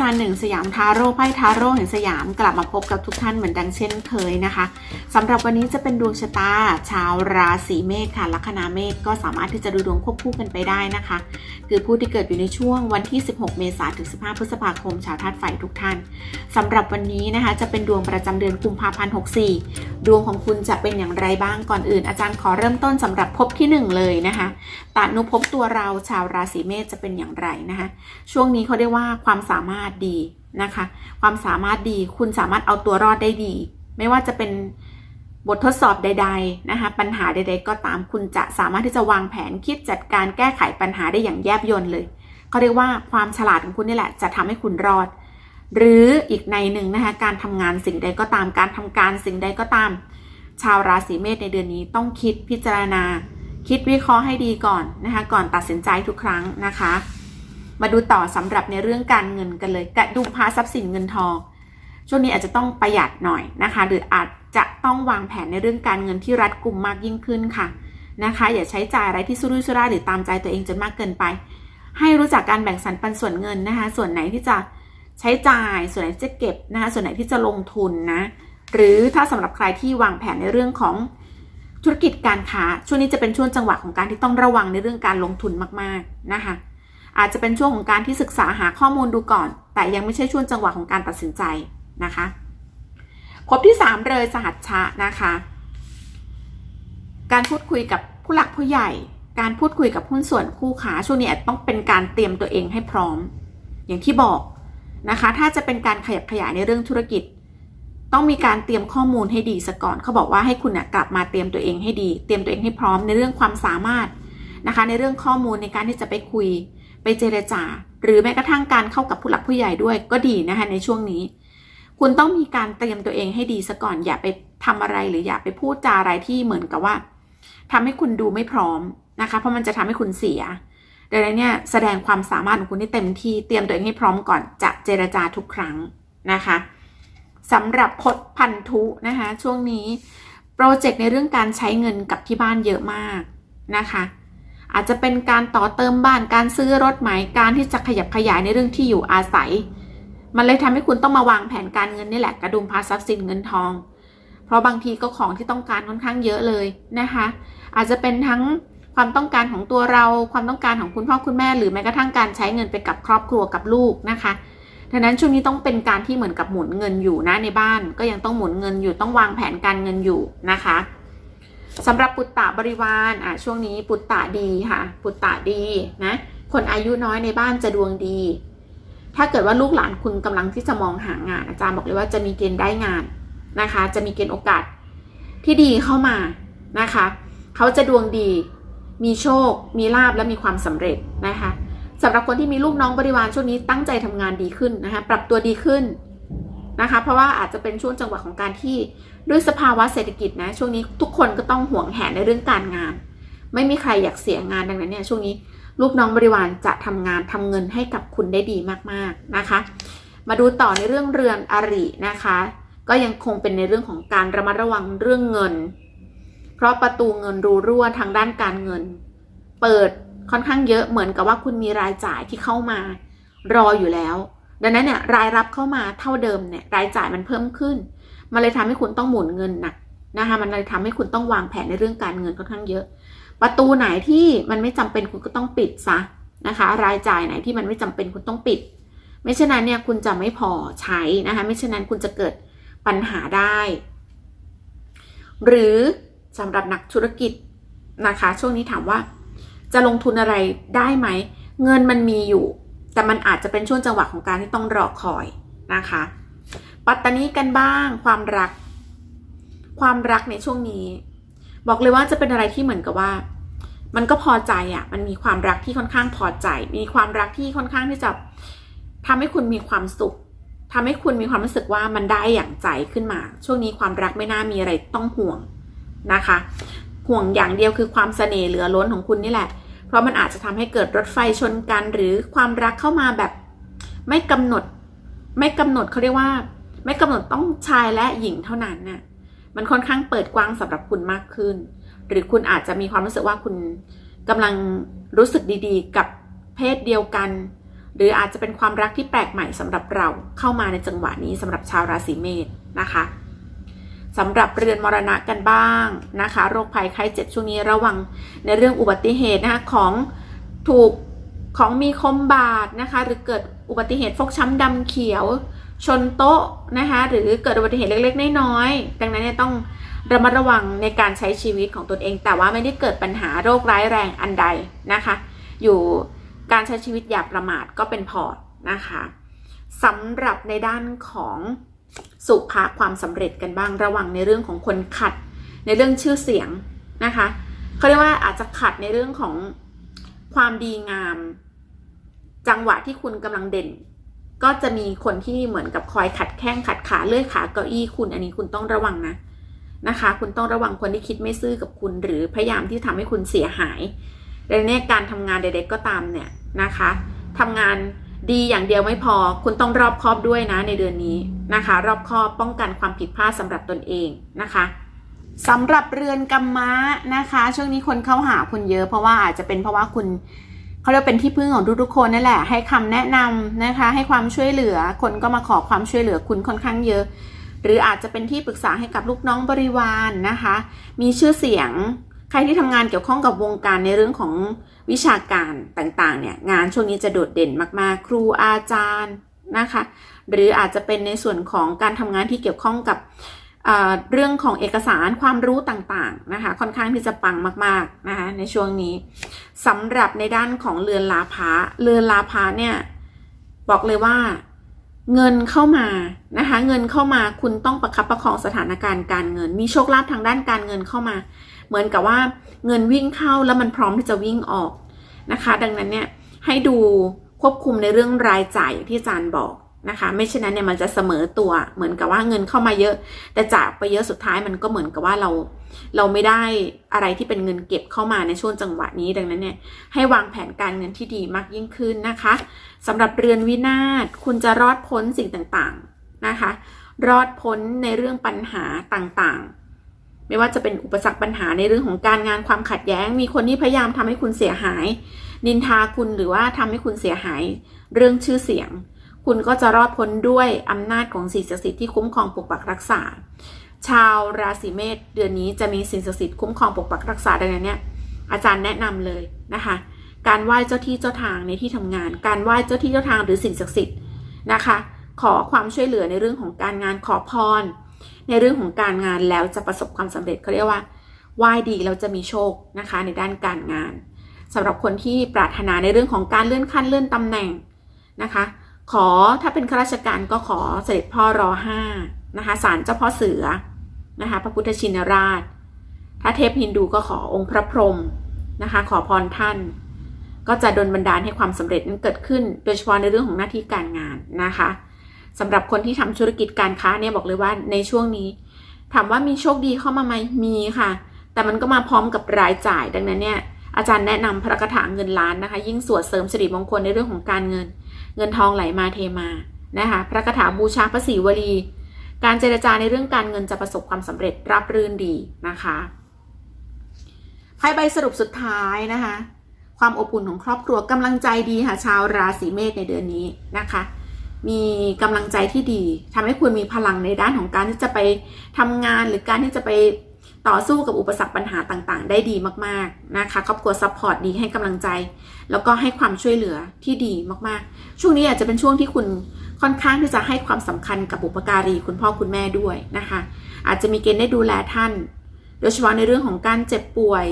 จารย์หนึ่งสยามทาโร่ไพ่ทาโร่แห่งสยามกลับมาพบกับทุกท่านเหมือนดังเช่นเคยนะคะสำหรับวันนี้จะเป็นดวงชะตา ชาวราศีเมษค่ะลัคนาเมษก็สามารถที่จะดูดวงควบคู่กันไปได้นะคะ คือผู้ที่เกิดอยู่ในช่วงวันที่ 16 เมษายนถึง 15 พฤษภาคม ชาวธาตุไฟทุกท่านสำหรับวันนี้นะคะจะเป็นดวงประจำเดือนกุมภาพันธ์64 ดวงของคุณจะเป็นอย่างไรบ้างก่อนอื่น อาจารย์ขอเริ่มต้นสำหรับภพที่หนึ่งเลยนะคะตานุภพตัวเราชาวราศีเมษจะเป็นอย่างไรนะคะช่วงนี้เขาเรียกว่าความสามารถดีนะคะ ความสามารถดีคุณสามารถเอาตัวรอดได้ดี ไม่ว่าจะเป็นบททดสอบใด ๆ นะคะ ปัญหาใด ๆ ก็ตามคุณจะสามารถที่จะวางแผนคิดจัดการแก้ไขปัญหาได้อย่างแยบยลเลยเขาเรียกว่าความฉลาดของคุณนี่แหละ จะทำให้คุณรอด หรืออีกในหนึ่งนะคะการทำงานสิ่งใดก็ตามการทำการสิ่งใดก็ตาม ชาวราศีเมษในเดือนนี้ต้องคิดพิจารณา คิดวิเคราะห์ให้ดีก่อนนะคะก่อนตัดสินใจทุกครั้งนะคะ มาดูต่อสำหรับในเรื่องการเงินกันเลยกระดุมพาทรัพย์สินเงินทอง ช่วงนี้อาจจะต้องประหยัดหน่อยนะคะ หรืออาจจะต้องวางแผนในเรื่องการเงินที่รัดกุมมากยิ่งขึ้นค่ะนะคะ อย่าใช้จ่ายอะไรที่สุรุ่ยสุร่ายหรือตามใจตัวเองจนมากเกินไป ให้รู้จักการแบ่งสรรปันส่วนเงินนะคะ ส่วนไหนที่จะใช้จ่าย ส่วนไหนที่จะเก็บนะคะ ส่วนไหนที่จะลงทุนนะ หรือถ้าสำหรับใครที่วางแผนในเรื่องของธุรกิจการค้า ช่วงนี้จะเป็นช่วงจังหวะของการที่ต้องระวังในเรื่องการลงทุนมากๆนะคะ อาจจะเป็นช่วงของการที่ศึกษาหาข้อมูลดูก่อน แต่ยังไม่ใช่ช่วงจังหวะของการตัดสินใจนะคะพบที่ 3 เลยสหัชชะนะคะ การพูดคุยกับผู้หลักผู้ใหญ่ การพูดคุยกับหุ้นส่วนคู่ค้าช่วงนี้อาจต้องเป็นการเตรียมตัวเองให้พร้อม อย่างที่บอกนะคะ ถ้าจะเป็นการขยับขยายในเรื่องธุรกิจ ต้องมีการเตรียมข้อมูลให้ดีซะก่อนเขาบอกว่าให้คุณนะกลับมาเตรียมตัวเองให้ดี เตรียมตัวเองให้พร้อมในเรื่องความสามารถนะคะ ในเรื่องข้อมูลในการที่จะไปคุย ไปเจรจา หรือแม้กระทั่งการเข้ากับผู้หลักผู้ใหญ่ด้วยก็ดีนะคะในช่วงนี้ คุณต้องมีการเตรียมตัวเองให้ดีซะก่อนอย่าไปทำอะไรหรืออย่าไปพูดจาอะไรที่เหมือนกับว่าทำให้คุณดูไม่พร้อมนะคะเพราะมันจะทำให้คุณเสียดังนั้นเนี่ยแสดงความสามารถของคุณให้เต็มที่เตรียมตัวเองให้พร้อมก่อนจะเจรจาทุกครั้งนะคะสำหรับพดพันธุนะคะช่วงนี้โปรเจกต์ในเรื่องการใช้เงินกับที่บ้านเยอะมากนะคะ อาจจะเป็นการต่อเติมบ้านการซื้อรถใหม่การที่จะขยับขยายในเรื่องที่อยู่อาศัย มันเลยทำให้คุณต้องมาวางแผนการเงินนี่แหละกระดุมพาทรัพย์สินเงินทอง เพราะบางทีก็ของที่ต้องการค่อนข้างเยอะเลยนะคะ อาจจะเป็นทั้งความต้องการของตัวเราความต้องการของคุณพ่อคุณแม่ หรือแม้กระทั่งการใช้เงินไปกับครอบครัวกับลูกนะคะดังนั้นช่วงนี้ต้องเป็นการที่เหมือนกับหมุนเงินอยู่นะในบ้าน ก็ยังต้องหมุนเงินอยู่ต้องวางแผนการเงินอยู่นะคะ สำหรับปุตตะบริวารอะช่วงนี้ปุตตะดีค่ะ ปุตตะดีนะ คนอายุน้อยในบ้านจะดวงดี ถ้าเกิดว่าลูกหลานคุณกำลังที่จะมองหางาน อาจารย์บอกเลยว่าจะมีเกณฑ์ได้งานนะคะ จะมีเกณฑ์โอกาสที่ดีเข้ามานะคะ เขาจะดวงดี มีโชค มีลาบและมีความสำเร็จนะคะสำหรับคนที่มีลูกน้องบริวารช่วงนี้ตั้งใจทำงานดีขึ้นนะคะ ปรับตัวดีขึ้นนะคะ เพราะว่าอาจจะเป็นช่วงจังหวะของการที่ ด้วยสภาวะเศรษฐกิจนะ ช่วงนี้ทุกคนก็ต้องห่วงแหนในเรื่องการงาน ไม่มีใครอยากเสียงานดังนั้นเนี่ยช่วงนี้ลูกน้องบริวารจะทำงานทำเงินให้กับคุณได้ดีมากๆนะคะ มาดูต่อในเรื่องเรือนอรินะคะ ก็ยังคงเป็นในเรื่องของการระมัดระวังเรื่องเงิน เพราะประตูเงินรูรั่วทางด้านการเงิน เปิดค่อนข้างเยอะเหมือนกับว่าคุณมีรายจ่ายที่เข้ามารออยู่แล้ว ดังนั้นเนี่ยรายรับเข้ามาเท่าเดิมเนี่ยรายจ่ายมันเพิ่มขึ้น มันเลยทำให้คุณต้องหมุนเงินหนักนะคะมันเลยทำให้คุณต้องวางแผนในเรื่องการเงินค่อนข้างเยอะ ประตูไหนที่มันไม่จำเป็นคุณก็ต้องปิดซะนะคะ รายจ่ายไหนที่มันไม่จำเป็นคุณต้องปิด ไม่เช่นนั้นเนี่ยคุณจะไม่พอใช้นะคะ ไม่เช่นนั้นคุณจะเกิดปัญหาได้ หรือสำหรับนักธุรกิจนะคะ ช่วงนี้ถามว่า จะลงทุนอะไรได้ไหม เงินมันมีอยู่ แต่มันอาจจะเป็นช่วงจังหวะของการที่ต้องรอคอยนะคะ ปัตตานีกันบ้าง ความรัก ความรักในช่วงนี้ บอกเลยว่าจะเป็นอะไรที่เหมือนกับว่า มันก็พอใจอะ่ะ มันมีความรักที่ค่อนข้างพอใจ มีความรักที่ค่อนข้างที่จะทำให้คุณมีความสุขทำให้คุณมีความรู้สึกว่ามันได้อย่างใจขึ้นมา ช่วงนี้ความรักไม่น่ามีอะไรต้องห่วงนะคะ ห่วงอย่างเดียวคือความเสน่ห์เหลือล้นของคุณนี่แหละ เพราะมันอาจจะทำให้เกิดรถไฟชนกัน หรือความรักเข้ามาแบบ ไม่กำหนด ไม่กำหนดเขาเรียกว่า ไม่กำหนดต้องชายและหญิงเท่านั้นน่ะมันค่อนข้างเปิดกว้างสำหรับคุณมากขึ้น หรือคุณอาจจะมีความรู้สึกว่าคุณกำลังรู้สึกดีๆ กับเพศเดียวกัน หรืออาจจะเป็นความรักที่แปลกใหม่สำหรับเราเข้ามาในจังหวะนี้สำหรับชาวราศีเมษนะคะสำหรับเรือนมรณะกันบ้างนะคะ โรคภัยไข้เจ็บช่วงนี้ระวังในเรื่องอุบัติเหตุนะคะของถูกของมีคมบาดนะคะ หรือเกิดอุบัติเหตุฟกช้ำดำเขียว ชนโต๊ะนะคะหรือเกิดอุบัติเหตุเล็กๆ น้อยๆ ดังนั้นเนี่ยต้องระมัดระวังในการใช้ชีวิตของตนเอง แต่ว่าไม่ได้เกิดปัญหาโรคร้ายแรงอันใดนะคะ อยู่การใช้ชีวิตอย่าประมาทก็เป็นพอร์ตนะคะสำหรับในด้านของสุขะความสำเร็จกันบ้างระวังในเรื่องของคนขัด ในเรื่องชื่อเสียงนะคะเขาเรียกว่าอาจจะขัดในเรื่องของความดีงาม จังหวะที่คุณกำลังเด่น ก็จะมีคนที่เหมือนกับคอยขัดแข้งขัดขาเลื่อยขาเก้าอี้คุณอันนี้คุณต้องระวังนะนะคะ คุณต้องระวังคนที่คิดไม่ซื่อกับคุณ หรือพยายามที่ทำให้คุณเสียหายในเนี้การทำงานใดๆก็ตามเนี่ยนะคะทำงานดีอย่างเดียวไม่พอ คุณต้องรอบคอบด้วยนะในเดือนนี้นะคะ รอบคอบป้องกันความผิดพลาดสำหรับตนเองนะคะสำหรับเรือนกรรมะนะคะ ช่วงนี้คนเข้าหาคุณเยอะเพราะว่าอาจจะเป็นเพราะว่าคุณ เขาเรียกเป็นที่พึ่งของทุกๆคนนั่นแหละ ให้คำแนะนำนะคะ ให้ความช่วยเหลือ คนก็มาขอความช่วยเหลือคุณค่อนข้างเยอะ หรืออาจจะเป็นที่ปรึกษาให้กับลูกน้องบริวารนนะคะ มีชื่อเสียง ใครที่ทำงานเกี่ยวข้องกับวงการในเรื่องของวิชาการต่างๆ เนี่ย งานช่วงนี้จะโดดเด่นมากๆ ครูอาจารย์นะคะ หรืออาจจะเป็นในส่วนของการทำงานที่เกี่ยวข้องกับเรื่องของเอกสารความรู้ต่างๆนะคะ ค่อนข้างที่จะปังมากๆนะคะในช่วงนี้ สำหรับในด้านของเรือนลาภะเรือนลาภะเนี่ยบอกเลยว่าเงินเข้ามานะคะ เงินเข้ามาคุณต้องประคับประคองสถานการณ์การเงิน มีโชคลาภทางด้านการเงินเข้ามา เหมือนกับว่าเงินวิ่งเข้าแล้วมันพร้อมที่จะวิ่งออกนะคะ ดังนั้นเนี่ยให้ดูควบคุมในเรื่องรายจ่ายที่อาจารย์บอก นะคะ ไม่เช่นนั้นเนี่ยมันจะเสมอตัวเหมือนกับว่าเงินเข้ามาเยอะ แต่จากไปเยอะสุดท้ายมันก็เหมือนกับว่าเราเราไม่ได้อะไรที่เป็นเงินเก็บเข้ามาในช่วงจังหวะนี้ดังนั้นเนี่ยให้วางแผนการเงินที่ดีมากยิ่งขึ้นนะคะสำหรับเรือนวินาศคุณจะรอดพ้นสิ่งต่างๆนะคะ รอดพ้นในเรื่องปัญหาต่างๆไม่ว่าจะเป็นอุปสรรคปัญหาในเรื่องของการงานความขัดแย้ง มีคนที่พยายามทำให้คุณเสียหาย นินทาคุณหรือว่าทำให้คุณเสียหาย เรื่องชื่อเสียง คุณก็จะรอดพ้นด้วยอำนาจของสิ่งศักดิ์สิทธิ์ที่คุ้มครองปกปักรักษา ชาวราศีเมษเดือนนี้จะมีสิ่งศักดิ์สิทธิ์คุ้มครองปกปักรักษาดังนั้นเนี่ยอาจารย์แนะนำเลยนะคะ การไหว้เจ้าที่เจ้าทางในที่ทำงาน การไหว้เจ้าที่เจ้าทางหรือสิ่งศักดิ์สิทธิ์นะคะ ขอความช่วยเหลือในเรื่องของการงานขอพร ในเรื่องของการงานแล้วจะประสบความสำเร็จเขาเรียกว่าไหว้ดีเราจะมีโชคนะคะในด้านการงานสำหรับคนที่ปรารถนาในเรื่องของการเลื่อนขั้นเลื่อนตำแหน่งนะคะ ขอถ้าเป็นข้าราชการก็ขอเสด็จพ่อรอห้านะคะศาลเจ้าพ่อเสือนะคะพระพุทธชินราช ถ้าเทพฮินดูก็ขอองค์พระพรหมนะคะขอพรท่าน ก็จะดลบันดาลให้ความสำเร็จนั้นเกิดขึ้น โดยเฉพาะในเรื่องของหน้าที่การงานนะคะสำหรับคนที่ทำธุรกิจการค้าเนี่ยบอกเลยว่าในช่วงนี้ ถามว่ามีโชคดีเข้ามาไหมมีค่ะ แต่มันก็มาพร้อมกับรายจ่ายดังนั้นเนี่ยอาจารย์แนะนำพระคาถาเงินล้านนะคะ ยิ่งสวดเสริมสิริมงคลในเรื่องของการเงิน เงินทองไหลมาเทมานะคะพระคาถาบูชาพระศรีวลี การเจรจาในเรื่องการเงินจะประสบความสำเร็จรับรื่นดีนะคะไพ่ใบสรุปสุดท้ายนะคะ ความอบอุ่นของครอบครัวกำลังใจดีค่ะชาวราศีเมษในเดือนนี้นะคะ มีกำลังใจที่ดีทำให้คุณมีพลังในด้านของการที่จะไปทำงานหรือการที่จะไป ต่อสู้กับอุปสรรคปัญหาต่างๆ ได้ดีมากๆนะคะ ครอบครัวซัพพอร์ตดีให้กำลังใจ แล้วก็ให้ความช่วยเหลือที่ดีมากๆ ช่วงนี้อาจจะเป็นช่วงที่คุณค่อนข้างที่จะให้ความสำคัญกับบุปการีคุณพ่อคุณแม่ด้วยนะคะ อาจจะมีเกณฑ์ได้ดูแลท่าน โดยเฉพาะในเรื่องของการเจ็บป่วย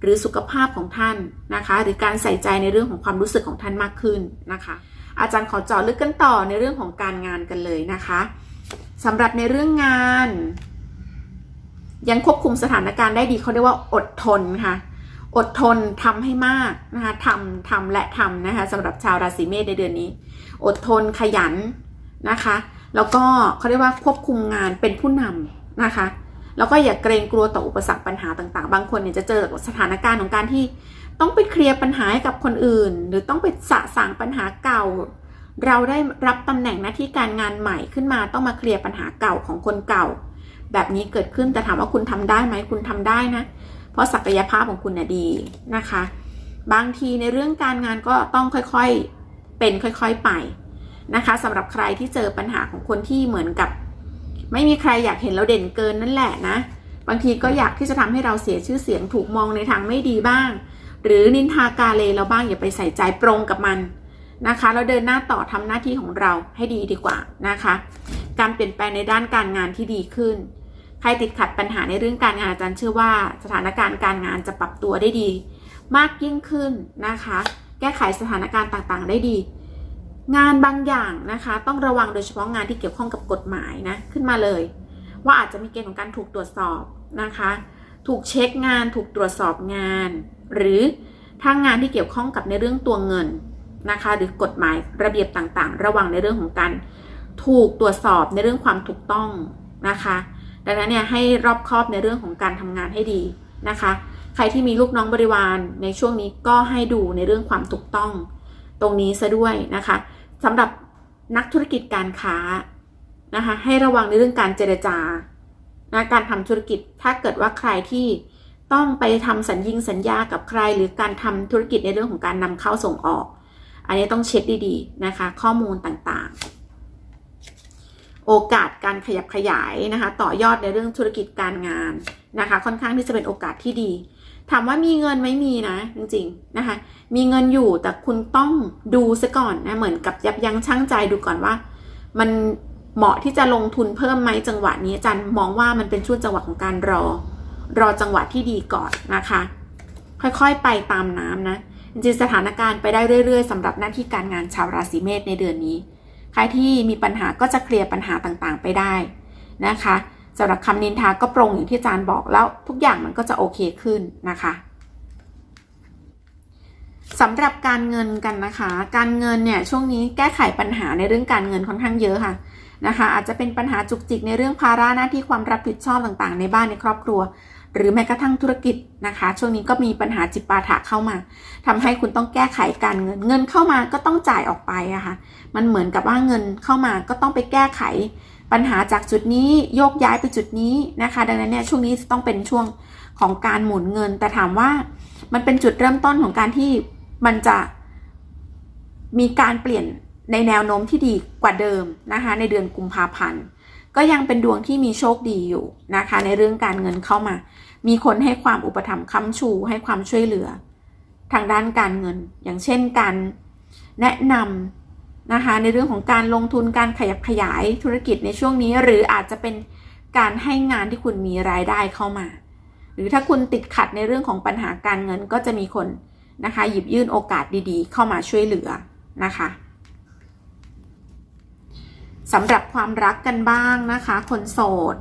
หรือสุขภาพของท่านนะคะ หรือการใส่ใจในเรื่องของความรู้สึกของท่านมากขึ้นนะคะ อาจารย์ขอเจาะลึกกันต่อในเรื่องของการงานกันเลยนะคะสำหรับในเรื่องงาน ยังควบคุมสถานการณ์ได้ดีเขาเรียกว่าอดทนค่ะอดทนทำให้มากนะคะทำทำและทำนะคะสำหรับชาวราศีเมษในเดือนนี้ อดทนขยันนะคะ แล้วก็เขาเรียกว่าควบคุมงานเป็นผู้นำนะคะ แล้วก็อย่าเกรงกลัวต่ออุปสรรคปัญหาต่างๆ บางคนเนี่ยจะเจอสถานการณ์ของการที่ต้องไปเคลียร์ปัญหาให้กับคนอื่น หรือต้องไปสะสางปัญหาเก่า เราได้รับตำแหน่งหน้าที่การงานใหม่ขึ้นมาต้องมาเคลียร์ปัญหาเก่าของคนเก่า แบบนี้เกิดขึ้นแต่ถามว่าคุณทำได้ไหมคุณทำได้นะ เพราะศักยภาพของคุณเนี่ยดีนะคะ บางทีในเรื่องการงานก็ต้องค่อยๆเป็นค่อยๆไปนะคะสำหรับใครที่เจอปัญหาของคนที่เหมือนกับ ไม่มีใครอยากเห็นเราเด่นเกินนั่นแหละนะ บางทีก็อยากที่จะทำให้เราเสียชื่อเสียงถูกมองในทางไม่ดีบ้าง หรือนินทากาเลเราบ้างอย่าไปใส่ใจปรงกับมันนะคะเราเดินหน้าต่อทำหน้าที่ของเราให้ดีดีกว่านะคะ การเปลี่ยนแปลงในด้านการงานที่ดีขึ้น ใครติดขัดปัญหาในเรื่องการงานอาจารย์เชื่อว่าสถานการณ์การงานจะปรับตัวได้ดี มากยิ่งขึ้นนะคะ แก้ไขสถานการณ์ต่างๆ ได้ดี งานบางอย่างนะคะ ต้องระวังโดยเฉพาะงานที่เกี่ยวข้องกับกฎหมายนะขึ้นมาเลย ว่าอาจจะมีเกณฑ์ของการถูกตรวจสอบนะคะ ถูกเช็คงานถูกตรวจสอบงาน หรือถ้างงานที่เกี่ยวข้องกับในเรื่องตัวเงินนะคะ หรือกฎหมายระเบียบต่างๆ ระวังในเรื่องของการถูกตรวจสอบในเรื่องความถูกต้องนะคะ ดังนั้นเนี่ยให้รอบคอบในเรื่องของการทำงานให้ดีนะคะ ใครที่มีลูกน้องบริวารในช่วงนี้ก็ให้ดูในเรื่องความถูกต้อง ตรงนี้ซะด้วยนะคะสำหรับนักธุรกิจการค้านะคะให้ระวังในเรื่องการเจรจานะการทำธุรกิจถ้าเกิดว่าใครที่ต้องไปทำสัญญิงสัญญากับใคร หรือการทำธุรกิจในเรื่องของการนำเข้าส่งออก อันนี้ต้องเช็คดีๆนะคะ ข้อมูลต่างๆ โอกาสการขยับขยายนะคะ ต่อยอดในเรื่องธุรกิจการงานนะคะ ค่อนข้างที่จะเป็นโอกาสที่ดี ถามว่ามีเงินไหมมีนะ จริงๆนะคะ มีเงินอยู่แต่คุณต้องดูซะก่อนนะเหมือนกับยับยั้งชั่งใจดูก่อนว่า มันเหมาะที่จะลงทุนเพิ่มไหมจังหวะนี้อาจารย์มองว่ามันเป็นช่วงจังหวะของการรอ รอจังหวะที่ดีก่อนนะคะ ค่อยๆไปตามน้ำนะจริงสถานการณ์ไปได้เรื่อยๆสำหรับหน้าที่การงานชาวราศีเมษในเดือนนี้ ใครที่มีปัญหาก็จะเคลียร์ปัญหาต่างๆไปได้นะคะสำหรับคำนินทาก็ปรงอย่างที่อาจารย์บอกแล้วทุกอย่างมันก็จะโอเคขึ้นนะคะสำหรับการเงินกันนะคะ การเงินเนี่ยช่วงนี้แก้ไขปัญหาในเรื่องการเงินค่อนข้างเยอะค่ะนะคะ อาจจะเป็นปัญหาจุกจิกในเรื่องภาระหน้าที่ความรับผิดชอบต่างๆ ในบ้านในครอบครัว หรือแม้กระทั่งธุรกิจนะคะ ช่วงนี้ก็มีปัญหาจิปาถะเข้ามาทำให้คุณต้องแก้ไขการเงิน เงินเข้ามาก็ต้องจ่ายออกไปอะคะ่ะ มันเหมือนกับว่าเงินเข้ามาก็ต้องไปแก้ไข ปัญหาจากจุดนี้โยกย้ายไปจุดนี้นะคะ ดังนั้นเนี่ยช่วงนี้ต้องเป็นช่วงของการหมุนเงิน แต่ถามว่ามันเป็นจุดเริ่มต้นของการที่มันจะมีการเปลี่ยนในแนวโน้มที่ดีกว่าเดิมนะคะในเดือนกุมภาพันธ์ ก็ยังเป็นดวงที่มีโชคดีอยู่นะคะ ในเรื่องการเงินเข้ามา มีคนให้ความอุปถัมภ์ค้ำชูให้ความช่วยเหลือ ทางด้านการเงิน อย่างเช่นการแนะนำนะคะ ในเรื่องของการลงทุนการขยับขยายธุรกิจในช่วงนี้ หรืออาจจะเป็นการให้งานที่คุณมีรายได้เข้ามา หรือถ้าคุณติดขัดในเรื่องของปัญหาการเงินก็จะมีคนนะคะ หยิบยื่นโอกาสดีๆ เข้ามาช่วยเหลือนะคะ สำหรับความรักกันบ้างนะคะ คนโสด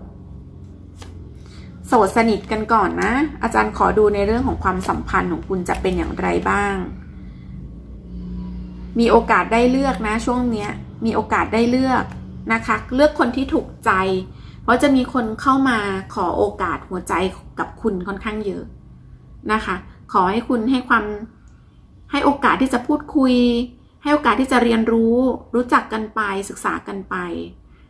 โสดสนิทกันก่อนนะ อาจารย์ขอดูในเรื่องของความสัมพันธ์ของคุณจะเป็นอย่างไรบ้าง มีโอกาสได้เลือกนะ ช่วงเนี้ย มีโอกาสได้เลือกนะคะ เลือกคนที่ถูกใจ เพราะจะมีคนเข้ามาขอโอกาสหัวใจกับคุณค่อนข้างเยอะนะคะ ขอให้คุณให้ความให้โอกาสที่จะพูดคุย ให้โอกาสที่จะเรียนรู้ รู้จักกันไปศึกษากันไป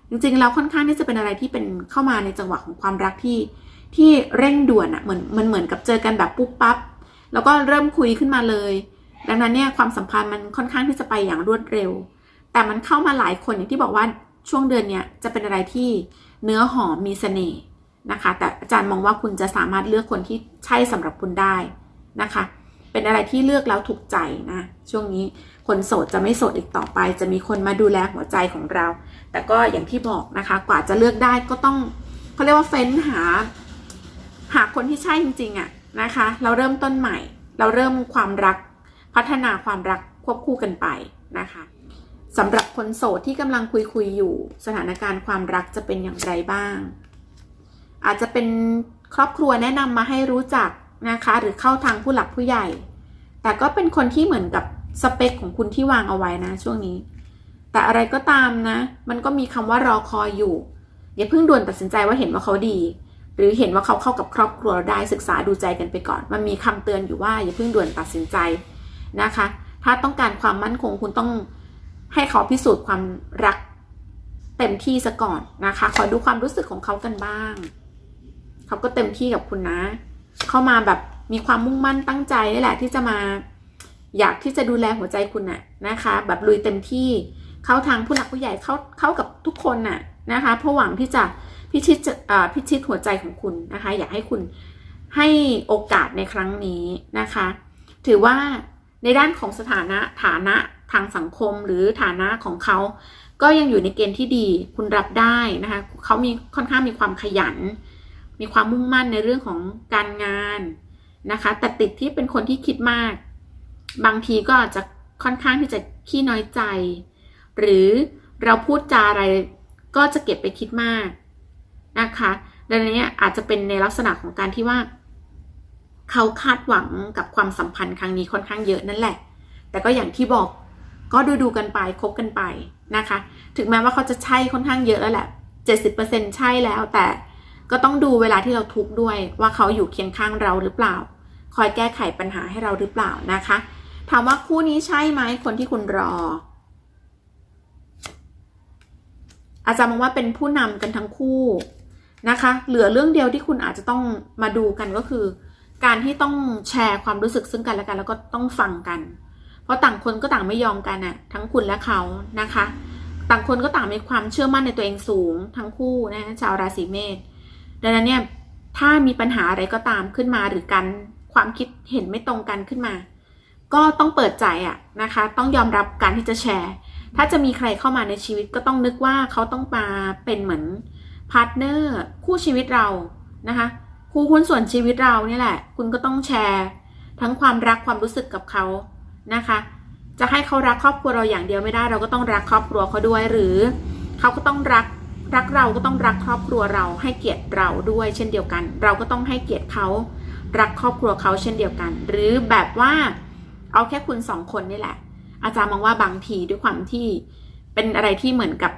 จริงๆแล้วค่อนข้างที่จะเป็นอะไรที่เป็นเข้ามาในจังหวะของความรักที่ที่เร่งด่วนอะ่ะเหมือนมันเหมือนกับเจอกันแบบปุ๊บปั๊บแล้วก็เริ่มคุยขึ้นมาเลย ดังนั้นเนี่ยความสัมพันธ์มันค่อนข้างที่จะไปอย่างรวดเร็ว แต่มันเข้ามาหลายคนอย่างที่บอกว่าช่วงเดือนเนี้ยจะเป็นอะไรที่เนื้อหอมมีเสน่ห์นะคะ แต่อาจารย์มองว่าคุณจะสามารถเลือกคนที่ใช่สำหรับคุณได้นะคะ เป็นอะไรที่เลือกแล้วถูกใจนะช่วงนี้ คนโสดจะไม่โสดอีกต่อไป จะมีคนมาดูแลหัวใจของเรา แต่ก็อย่างที่บอกนะคะ กว่าจะเลือกได้ก็ต้องเขาเรียกว่าเฟ้นหา หาคนที่ใช่จริงๆอะนะคะ เราเริ่มต้นใหม่ เราเริ่มความรักพัฒนาความรักควบคู่กันไปนะคะสำหรับคนโสดที่กำลังคุยคุยอยู่ สถานการณ์ความรักจะเป็นอย่างไรบ้าง อาจจะเป็นครอบครัวแนะนำมาให้รู้จักนะคะ หรือเข้าทางผู้หลักผู้ใหญ่ แต่ก็เป็นคนที่เหมือนกับ สเปคของคุณที่วางเอาไว้นะ ช่วงนี้ แต่อะไรก็ตามนะ มันก็มีคำว่ารอคอยอยู่ อย่าเพิ่งด่วนตัดสินใจว่าเห็นว่าเขาดี หรือเห็นว่าเขาเข้ากับครอบครัวได้ศึกษาดูใจกันไปก่อน มันมีคำเตือนอยู่ว่า อย่าเพิ่งด่วนตัดสินใจนะคะ ถ้าต้องการความมั่นคงคุณต้องให้เขาพิสูจน์ความรักเต็มที่ซะก่อนนะคะ ขอดูความรู้สึกของเขากันบ้าง เขาก็เต็มที่กับคุณนะ เข้ามาแบบมีความมุ่งมั่นตั้งใจนี่แหละที่จะมา อยากที่จะดูแลหัวใจคุณน่ะนะคะ แบบลุยเต็มที่เข้าทางผู้หลักผู้ใหญ่เข้าเข้ากับทุกคนน่ะนะคะเพราะหวังที่จะพิชิตพิชิตหัวใจของคุณนะคะ อยากให้คุณให้โอกาสในครั้งนี้นะคะ ถือว่าในด้านของสถานะฐานะทางสังคมหรือฐานะของเขาก็ยังอยู่ในเกณฑ์ที่ดีคุณรับได้นะคะเขามีค่อนข้างมีความขยัน มีความมุ่งมั่นในเรื่องของการงานนะคะ แต่ติดที่เป็นคนที่คิดมาก บางทีก็อาจจะค่อนข้างที่จะขี้น้อยใจ หรือเราพูดจาอะไรก็จะเก็บไปคิดมากนะคะดังนั้นอาจจะเป็นในลักษณะของการที่ว่า เขาคาดหวังกับความสัมพันธ์ครั้งนี้ค่อนข้างเยอะนั่นแหละ แต่ก็อย่างที่บอกก็ดูดูกันไปคบกันไปนะคะ ถึงแม้ว่าเขาจะใช่ค่อนข้างเยอะแล้วแหละ70%ใช่แล้วแต่ก็ต้องดูเวลาที่เราทุกข์ด้วยว่าเขาอยู่เคียงข้างเราหรือเปล่า คอยแก้ไขปัญหาให้เราหรือเปล่านะคะ ถามว่าคู่นี้ใช่ไหมคนที่คุณรอ อาจารย์มองว่าเป็นผู้นำกันทั้งคู่นะคะ เหลือเรื่องเดียวที่คุณอาจจะต้องมาดูกันก็คือ การที่ต้องแชร์ความรู้สึกซึ่งกันและกัน แล้วก็ต้องฟังกัน เพราะต่างคนก็ต่างไม่ยอมกันน่ะทั้งคุณและเขานะคะ ต่างคนก็ต่างมีความเชื่อมั่นในตัวเองสูง ทั้งคู่นะชาวราศีเมษดังนั้นเนี่ยถ้ามีปัญหาอะไรก็ตามขึ้นมาหรือกันความคิดเห็นไม่ตรงกันขึ้นมา ก็ต้องเปิดใจอะนะคะ ต้องยอมรับการที่จะแชร์ ถ้าจะมีใครเข้ามาในชีวิตก็ต้องนึกว่าเขาต้องมาเป็นเหมือนพาร์ทเนอร์คู่ชีวิตเรานะคะคู่หุ้นส่วนชีวิตเรานี่แหละ คุณก็ต้องแชร์ ทั้งความรักความรู้สึกกับเขานะคะ จะให้เขารักครอบครัวเราอย่างเดียวไม่ได้ เราก็ต้องรักครอบครัวเขาด้วยหรือเขาก็ต้องรักรักเราก็ต้องรักครอบครัวเราให้เกียรติเราด้วย เช่นเดียวกัน เราก็ต้องให้เกียรติเขารักครอบครัวเขาเช่นเดียวกัน หรือแบบว่า เอาแค่คุณสองคนนี่แหละ อาจารย์มองว่าบางทีด้วยความที่เป็นอะไรที่เหมือนกับ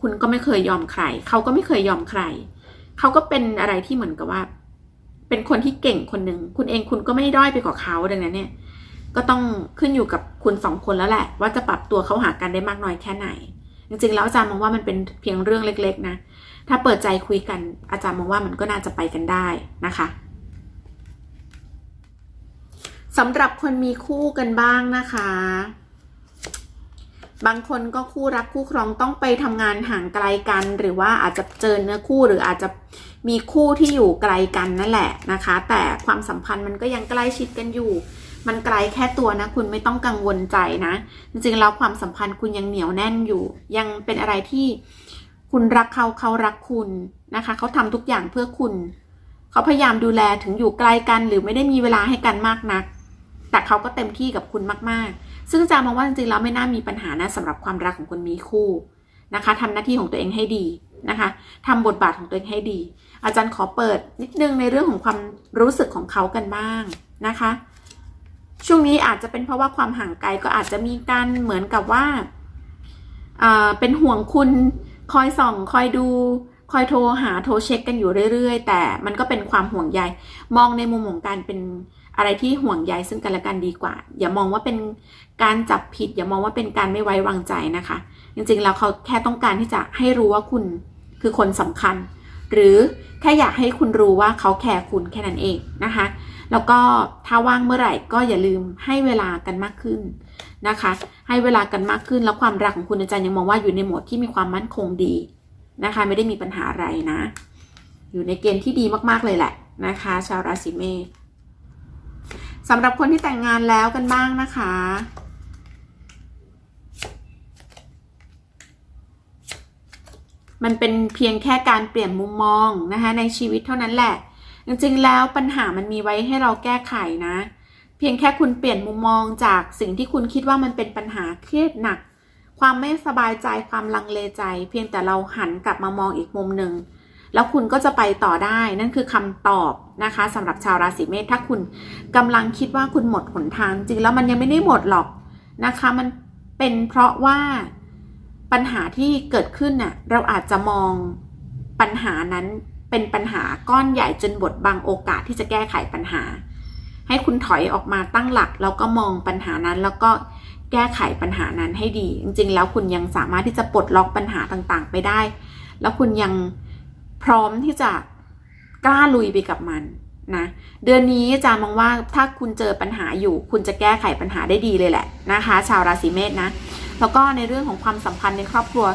คุณก็ไม่เคยยอมใคร เขาก็ไม่เคยยอมใคร เขาก็เป็นอะไรที่เหมือนกับว่า เป็นคนที่เก่งคนหนึ่งคุณเองคุณก็ไม่ได้ด้อยไปกว่าเขาดังนั้นเนี่ย ก็ต้องขึ้นอยู่กับคุณสองคนแล้วแหละ ว่าจะปรับตัวเข้าหากันได้มากน้อยแค่ไหน จริงๆแล้วอาจารย์มองว่ามันเป็นเพียงเรื่องเล็ก ๆ นะถ้าเปิดใจคุยกันอาจารย์มองว่ามันก็น่าจะไปกันได้นะคะ สำหรับคนมีคู่กันบ้างนะคะ บางคนก็คู่รักคู่ครองต้องไปทำงานห่างไกลกัน หรือว่าอาจจะเจอเนื้อคู่หรืออาจจะมีคู่ที่อยู่ไกลกันนั่นแหละนะคะ แต่ความสัมพันธ์มันก็ยังใกล้ชิดกันอยู่ มันไกลแค่ตัวนะ คุณไม่ต้องกังวลใจนะ จริงๆแล้วความสัมพันธ์คุณยังเหนียวแน่นอยู่ ยังเป็นอะไรที่คุณรักเขาเขารักคุณนะคะ เขาทำทุกอย่างเพื่อคุณ เขาพยายามดูแลถึงอยู่ไกลกัน หรือไม่ได้มีเวลาให้กันมากนัก แต่เขาก็เต็มที่กับคุณมากๆ ซึ่งจามองว่าจริงๆแล้วไม่น่ามีปัญหานะสำหรับความรักของคนมีคู่นะคะทำหน้าที่ของตัวเองให้ดีนะคะทำบทบาทของตัวเองให้ดี อาจารย์ขอเปิดนิดนึงในเรื่องของความรู้สึกของเขากันบ้างนะคะ ช่วงนี้อาจจะเป็นเพราะว่าความห่างไกลก็อาจจะมีการเหมือนกับว่าอ่าเป็นห่วงคุณคอยส่องคอยดูคอยโทรหาโทรเช็คกันอยู่เรื่อยๆ แต่มันก็เป็นความห่วงใยมองในมุมของการเป็น อะไรที่ห่วงใยซึ่งกันและกันดีกว่า อย่ามองว่าเป็นการจับผิด อย่ามองว่าเป็นการไม่ไว้วางใจนะคะ จริงๆแล้วเขาแค่ต้องการที่จะให้รู้ว่าคุณคือคนสำคัญ หรือแค่อยากให้คุณรู้ว่าเขาแคร์คุณแค่นั้นเองนะคะ แล้วก็ถ้าว่างเมื่อไหร่ก็อย่าลืมให้เวลากันมากขึ้นนะคะ ให้เวลากันมากขึ้นแล้วความรักของคุณอาจารย์ยังมองว่าอยู่ในโหมดที่มีความมั่นคงดีนะคะ ไม่ได้มีปัญหาอะไรนะ อยู่ในเกณฑ์ที่ดีมากๆเลยแหละนะคะ ชาวราศีเมษ สำหรับคนที่แต่งงานแล้วกันบ้างนะคะ มันเป็นเพียงแค่การเปลี่ยนมุมมองนะคะในชีวิตเท่านั้นแหละ จริงๆแล้วปัญหามันมีไว้ให้เราแก้ไขนะ เพียงแค่คุณเปลี่ยนมุมมองจากสิ่งที่คุณคิดว่ามันเป็นปัญหาเครียดหนัก ความไม่สบายใจความลังเลใจ เพียงแต่เราหันกลับมามองอีกมุมหนึ่งแล้วคุณก็จะไปต่อได้นั่นคือคำตอบ นะคะสำหรับชาวราศีเมษถ้าคุณกำลังคิดว่าคุณหมดหนทาง จริงแล้วมันยังไม่ได้หมดหรอกนะคะมันเป็นเพราะว่าปัญหาที่เกิดขึ้นน่ะเราอาจจะมองปัญหานั้นเป็นปัญหาก้อนใหญ่จนบดบังโอกาสที่จะแก้ไขปัญหา ให้คุณถอยออกมาตั้งหลัก แล้วก็มองปัญหานั้นแล้วก็แก้ไขปัญหานั้นให้ดี จริงๆ แล้วคุณยังสามารถที่จะปลดล็อกปัญหาต่างๆ ไปได้ แล้วคุณยังพร้อมที่จะ กล้าลุยไปกับมันนะเดือนนี้อาจารย์มองว่าถ้าคุณเจอปัญหาอยู่ คุณจะแก้ไขปัญหาได้ดีเลยแหละนะคะ ชาวราศีเมษนะ แล้วก็ในเรื่องของความสัมพันธ์ในครอบครัว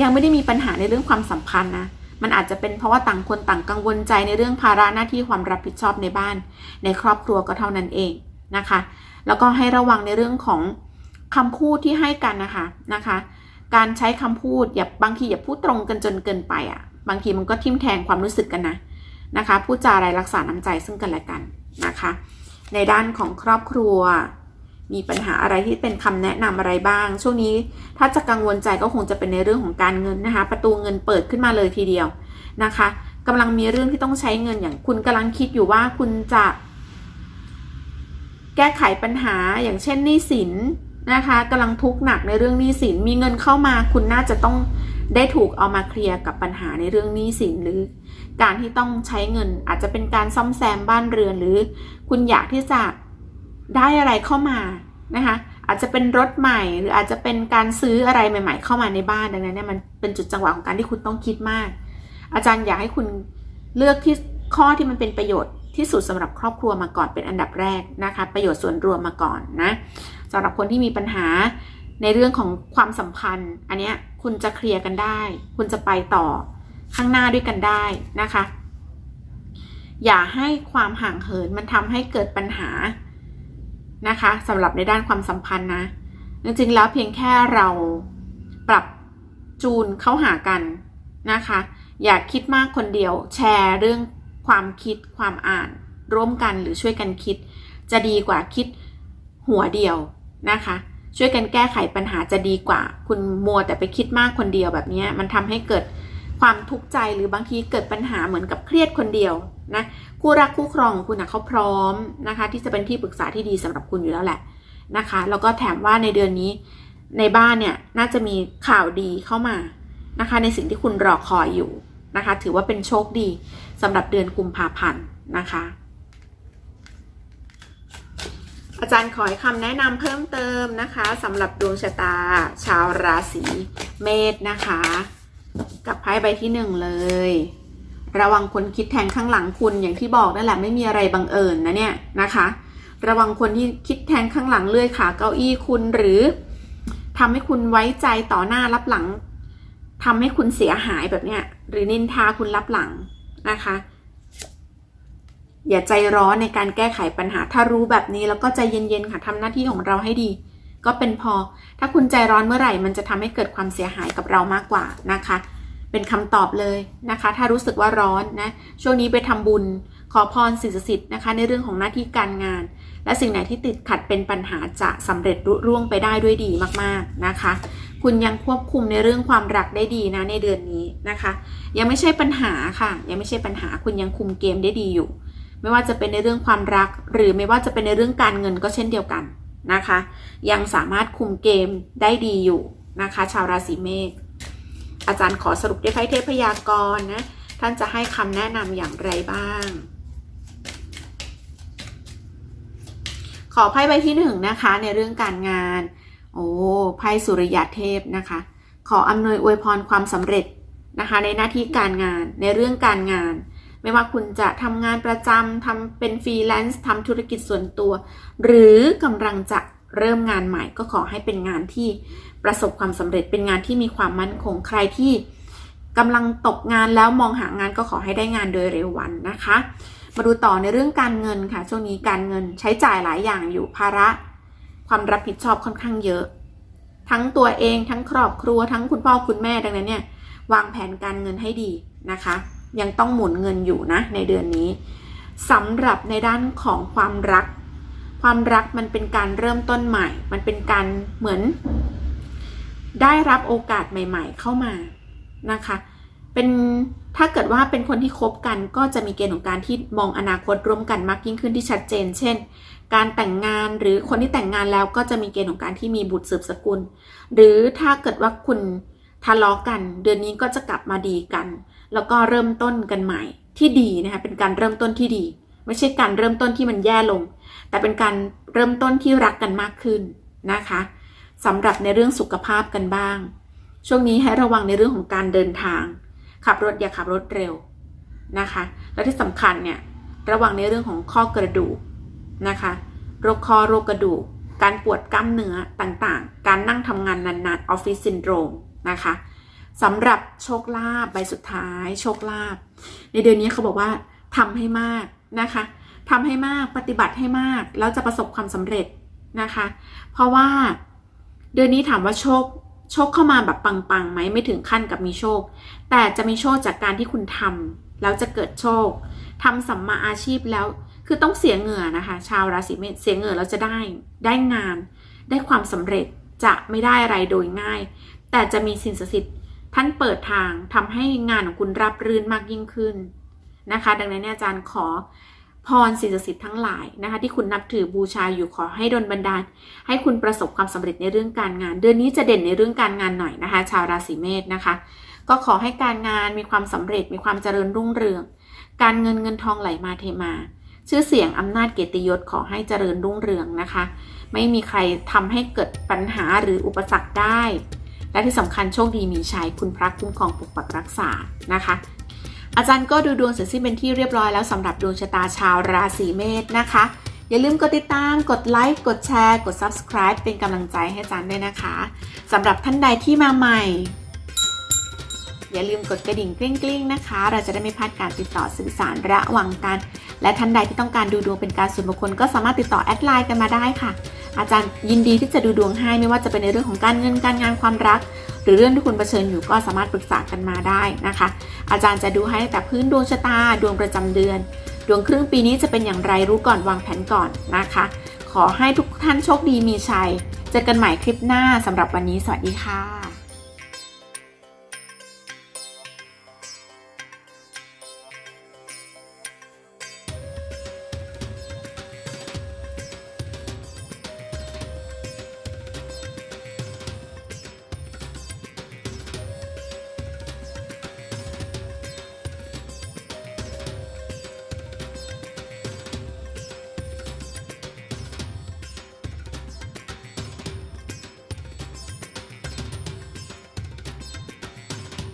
ยังไม่ได้มีปัญหาในเรื่องความสัมพันธ์นะมันอาจจะเป็นเพราะว่าต่างคนต่างกังวลใจในเรื่องภาระหน้าที่ความรับผิดชอบในบ้าน ในครอบครัวก็เท่านั้นเองนะคะ แล้วก็ให้ระวังในเรื่องของคำพูดที่ให้กันนะคะนะคะ การใช้คำพูดอย่าบางทีอย่าพูดตรงกันจนเกินไปอะ บางทีมันก็ทิ่มแทงความรู้สึกกันนะ นะคะพูดจาอะไรรักษาน้ำใจซึ่งกันและกันนะคะ ในด้านของครอบครัว มีปัญหาอะไรที่เป็นคำแนะนำอะไรบ้าง ช่วงนี้ถ้าจะกังวลใจก็คงจะเป็นในเรื่องของการเงินนะคะ ประตูเงินเปิดขึ้นมาเลยทีเดียวนะคะกำลังมีเรื่องที่ต้องใช้เงินอย่างคุณกำลังคิดอยู่ว่าคุณจะ แก้ไขปัญหาอย่างเช่นหนี้สินนะคะกำลังทุกข์หนักในเรื่องหนี้สินมีเงินเข้ามา คุณน่าจะต้องได้ถูกเอามาเคลียร์กับปัญหาในเรื่องหนี้สินหรือ การที่ต้องใช้เงินอาจจะเป็นการซ่อมแซมบ้านเรือนหรือ คุณอยากที่จะได้อะไรเข้ามานะคะอาจจะเป็นรถใหม่หรืออาจจะเป็นการซื้ออะไรใหม่ ๆ เข้ามาในบ้านดังนั้นเนี่ยมันเป็นจุดจังหวะของการที่คุณต้องคิดมาก อาจารย์อยากให้คุณเลือกที่ข้อที่มันเป็นประโยชน์ที่สุดสำหรับครอบครัวมาก่อนเป็นอันดับแรกนะคะ ประโยชน์ส่วนรวมมาก่อนนะสำหรับคนที่มีปัญหาในเรื่องของความสัมพันธ์ อันเนี้ยคุณจะเคลียร์กันได้ คุณจะไปต่อ ข้างหน้าด้วยกันได้นะคะ อย่าให้ความห่างเหินมันทำให้เกิดปัญหานะคะสำหรับในด้านความสัมพันธ์นะจริงๆแล้วเพียงแค่เราปรับจูนเข้าหากันนะคะ อย่าคิดมากคนเดียว แชร์เรื่องความคิดความอ่านร่วมกันหรือช่วยกันคิด จะดีกว่าคิดหัวเดียวนะคะ ช่วยกันแก้ไขปัญหาจะดีกว่า คุณมัวแต่ไปคิดมากคนเดียวแบบนี้มันทำให้เกิด ความทุกข์ใจหรือบางทีเกิดปัญหาเหมือนกับเครียดคนเดียวนะคู่รักคู่ครองของคุณนะเขาพร้อมนะคะ ที่จะเป็นที่ปรึกษาที่ดีสำหรับคุณอยู่แล้วแหละนะคะ แล้วก็แถมว่าในเดือนนี้ในบ้านเนี่ยน่าจะมีข่าวดีเข้ามานะคะ ในสิ่งที่คุณรอคอยอยู่นะคะ ถือว่าเป็นโชคดีสำหรับเดือนกุมภาพันธ์นะคะอาจารย์ขอให้คำแนะนำเพิ่มเติมนะคะสำหรับดวงชะตาชาวราศีเมษนะคะ กับไพ่ใบที่หนึ่งเลย ระวังคนคิดแทงข้างหลังคุณอย่างที่บอกนั่นแหละไม่มีอะไรบังเอิญนะเนี่ยนะคะ ระวังคนที่คิดแทงข้างหลังเลื่อยขาเก้าอี้คุณหรือทำให้คุณไว้ใจต่อหน้ารับหลังทำให้คุณเสียหายแบบเนี้ยหรือนินทาคุณรับหลังนะคะ อย่าใจร้อนในการแก้ไขปัญหาถ้ารู้แบบนี้แล้วก็ใจเย็นๆค่ะทำหน้าที่ของเราให้ดี ก็เป็นพอ ถ้าคุณใจร้อนเมื่อไหร่ มันจะทำให้เกิดความเสียหายกับเรามากกว่านะคะ เป็นคำตอบเลยนะคะ ถ้ารู้สึกว่าร้อนนะช่วงนี้ไปทำบุญขอพรสิ่งศักดิ์สิทธิ์นะคะ ในเรื่องของหน้าที่การงาน และสิ่งไหนที่ติดขัดเป็นปัญหาจะสำเร็จรุร่วงไปได้ด้วยดีมากๆนะคะ คุณยังควบคุมในเรื่องความรักได้ดีนะในเดือนนี้นะคะ ยังไม่ใช่ปัญหาค่ะ ยังไม่ใช่ปัญหาคุณยังคุมเกมได้ดีอยู่ ไม่ว่าจะเป็นในเรื่องความรัก หรือไม่ว่าจะเป็นในเรื่องการเงินก็เช่นเดียวกัน นะคะ ยังสามารถคุมเกมได้ดีอยู่นะคะ ชาวราศีเมษอาจารย์ขอสรุปด้วยไพ่เทพยากรนะ ท่านจะให้คำแนะนำอย่างไรบ้าง ขอไพ่ใบที่หนึ่งนะคะ ในเรื่องการงาน โอ้ไพ่สุริยะเทพนะคะ ขออำนวยอวยพรความสำเร็จนะคะ ในหน้าที่การงานในเรื่องการงาน ไม่ว่าคุณจะทำงานประจำทำเป็นฟรีแลนซ์ทำธุรกิจส่วนตัว หรือกำลังจะเริ่มงานใหม่ก็ขอให้เป็นงานที่ประสบความสำเร็จเป็นงานที่มีความมั่นคงใครที่กำลังตกงานแล้วมองหางานก็ขอให้ได้งานโดยเร็ววันนะคะ มาดูต่อในเรื่องการเงินค่ะ ช่วงนี้การเงินใช้จ่ายหลายอย่างอยู่ภาระ ความรับผิดชอบค่อนข้างเยอะ ทั้งตัวเองทั้งครอบครัวทั้งคุณพ่อคุณแม่ดังนั้นเนี่ยวางแผนการเงินให้ดีนะคะ ยังต้องหมุนเงินอยู่นะในเดือนนี้สำหรับในด้านของความรัก ความรักมันเป็นการเริ่มต้นใหม่ มันเป็นการเหมือน ได้รับโอกาสใหม่ ๆ เข้ามานะคะเป็นถ้าเกิดว่าเป็นคนที่คบกันก็จะมีเกณฑ์ของการที่มองอนาคตร่วมกันมากยิ่งขึ้นที่ชัดเจน เช่น การแต่งงานหรือคนที่แต่งงานแล้วก็จะมีเกณฑ์ของการที่มีบุตรสืบสกุล หรือถ้าเกิดว่าคุณทะเลาะกัน เดือนนี้ก็จะกลับมาดีกัน แล้วก็เริ่มต้นกันใหม่ที่ดีนะคะเป็นการเริ่มต้นที่ดี ไม่ใช่การเริ่มต้นที่มันแย่ลง แต่เป็นการเริ่มต้นที่รักกันมากขึ้นนะคะสำหรับในเรื่องสุขภาพกันบ้าง ช่วงนี้ให้ระวังในเรื่องของการเดินทาง ขับรถอย่าขับรถเร็วนะคะ และที่สำคัญเนี่ยระวังในเรื่องของข้อกระดูกนะคะโรคคอโรคกระดูก การปวดกล้ามเนื้อต่างๆ การนั่งทำงานนานๆออฟฟิศซินโดรมนะคะ สำหรับโชคลาภใบสุดท้าย โชคลาภในเดือนนี้เขาบอกว่าทำให้มากนะคะทำให้มากปฏิบัติให้มาก แล้วจะประสบความสำเร็จนะคะ เพราะว่าเดือนนี้ถามว่าโชคโชคเข้ามาแบบปังๆไหมไม่ถึงขั้นกับมีโชค แต่จะมีโชคจากการที่คุณทำแล้วจะเกิดโชคทำสัมมาอาชีพแล้วคือต้องเสียเหงื่อนะคะ ชาวราศีเมษเสียเหงื่อแล้วจะได้ได้งาน ได้ความสำเร็จจะไม่ได้อะไรโดยง่าย แต่จะมีสิ่งศักดิ์สิทธิ์ ท่านเปิดทางทำให้งานของคุณราบรื่นมากยิ่งขึ้นนะคะ ดังนั้นอาจารย์ขอพรสิ่งศักดิ์สิทธิ์ทั้งหลายนะคะที่คุณนับถือบูชาอยู่ขอให้ดลบันดาล ให้คุณประสบความสำเร็จในเรื่องการงาน เดือนนี้จะเด่นในเรื่องการงานหน่อยนะคะ ชาวราศีเมษนะคะ ก็ขอให้การงานมีความสำเร็จมีความเจริญรุ่งเรือง การเงินเงินทองไหลมาเทมา ชื่อเสียงอำนาจเกียรติยศขอให้เจริญรุ่งเรืองนะคะ ไม่มีใครทำให้เกิดปัญหาหรืออุปสรรคได้ และที่สำคัญโชคดีมีชัยคุณพระคุ้มครองปกปักรักษานะคะ อาจารย์ก็ดูดวงเสร็จสิ้นเป็นที่เรียบร้อยแล้วสำหรับดวงชะตาชาวราศีเมษนะคะ อย่าลืมกดติดตาม กดไลค์ กดแชร์ กด subscribe เป็นกำลังใจให้อาจารย์ด้วยนะคะ สำหรับท่านใดที่มาใหม่อย่าลืมกดกระดิ่งกริ๊งๆนะคะ เราจะได้ไม่พลาดการติดต่อสื่อสารระหว่างกัน และท่านใดที่ต้องการดูดวงเป็นการส่วนบุคคลก็สามารถติดต่อแอดไลน์กันมาได้ค่ะ อาจารย์ยินดีที่จะดูดวงให้ไม่ว่าจะเป็นในเรื่องของการเงินการงานความรัก หรือเรื่องที่คุณเผชิญอยู่ก็สามารถปรึกษากันมาได้นะคะ อาจารย์จะดูให้แต่พื้นดวงชะตาดวงประจำเดือน ดวงครึ่งปีนี้จะเป็นอย่างไรรู้ก่อนวางแผนก่อนนะคะ ขอให้ทุกท่านโชคดีมีชัย เจอกันใหม่คลิปหน้าสำหรับวันนี้สวัสดีค่ะ